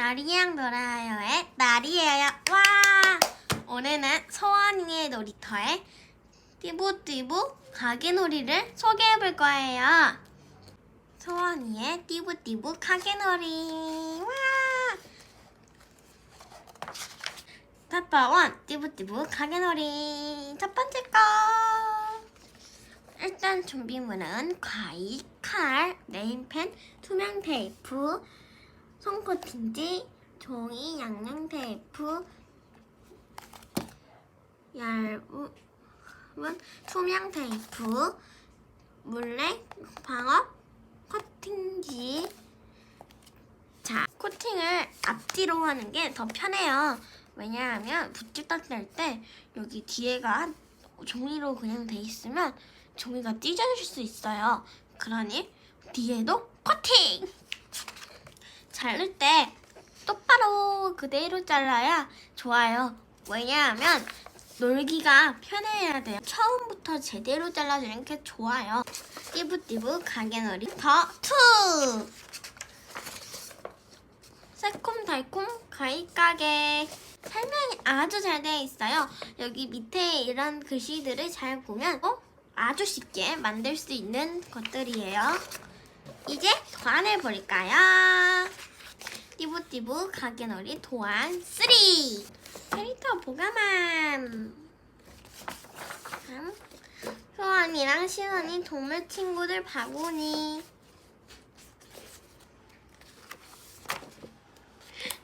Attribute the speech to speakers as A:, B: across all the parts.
A: 나리양 놀아요의 날이에요. 와! 오늘은 소원이의 놀이터에 띠부띠부 가게놀이를 소개해볼 거예요. 소원이의 띠부띠부 가게놀이. 와! 파파원 띠부띠부 가게놀이 첫 번째 거. 일단 준비물은 과일, 칼, 네임펜, 투명 테이프, 손코팅지, 종이, 양념 테이프, 얇은 투명 테이프, 물레, 방어, 코팅지. 자, 코팅을 앞뒤로 하는 게 더 편해요. 왜냐하면 붓질 닦을 때 여기 뒤에가 종이로 그냥 돼 있으면 종이가 찢어질 수 있어요. 그러니 뒤에도 코팅! 자를 때 똑바로 그대로 잘라야 좋아요. 왜냐하면 놀기가 편해야 돼요. 처음부터 제대로 잘라주는 게 좋아요. 띠부띠부 가게놀이 더2 새콤달콤 과일 가게 설명이 아주 잘 되어 있어요. 여기 밑에 이런 글씨들을 잘 보면 어? 아주 쉽게 만들 수 있는 것들이에요. 이제 도안을 볼까요? 띠부띠부 가게놀이 도안 3 캐릭터 다음 소원이랑 시원이 동물 친구들 바구니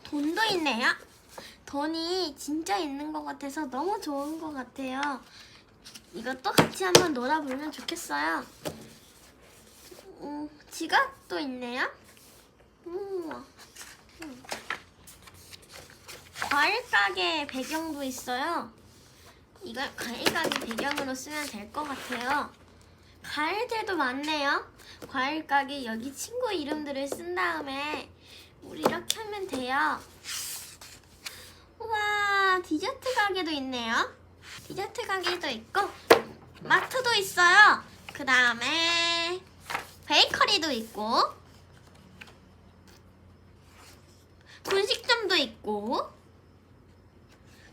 A: 돈도 있네요. 돈이 진짜 있는 것 같아서 너무 좋은 것 같아요. 이것도 같이 한번 놀아보면 좋겠어요. 음, 지갑도 있네요. 우와. 음. 과일 가게 배경도 있어요. 이걸 과일 가게 배경으로 쓰면 될 것 같아요. 과일들도 많네요. 과일 가게 여기 친구 이름들을 쓴 다음에 우리 이렇게 하면 돼요. 우와, 디저트 가게도 있네요. 디저트 가게도 있고, 마트도 있어요. 그 다음에, 베이커리도 있고, 분식점도 있고,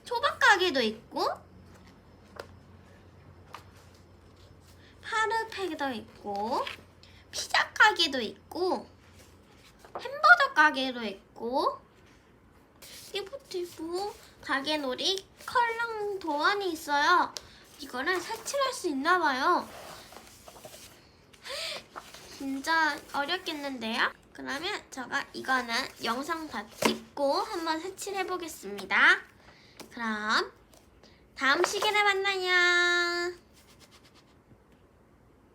A: 초밥 가게도 있고, 파르페도 있고, 피자 가게도 있고, 햄버거 가게도 있고, 띠부띠부 가게놀이 컬러 도안이 있어요. 이거를 색칠할 수 있나 봐요. 진짜 어렵겠는데요? 그러면 제가 이거는 영상 다 찍고 한번 색칠해 보겠습니다. 그럼 다음 시간에 만나요.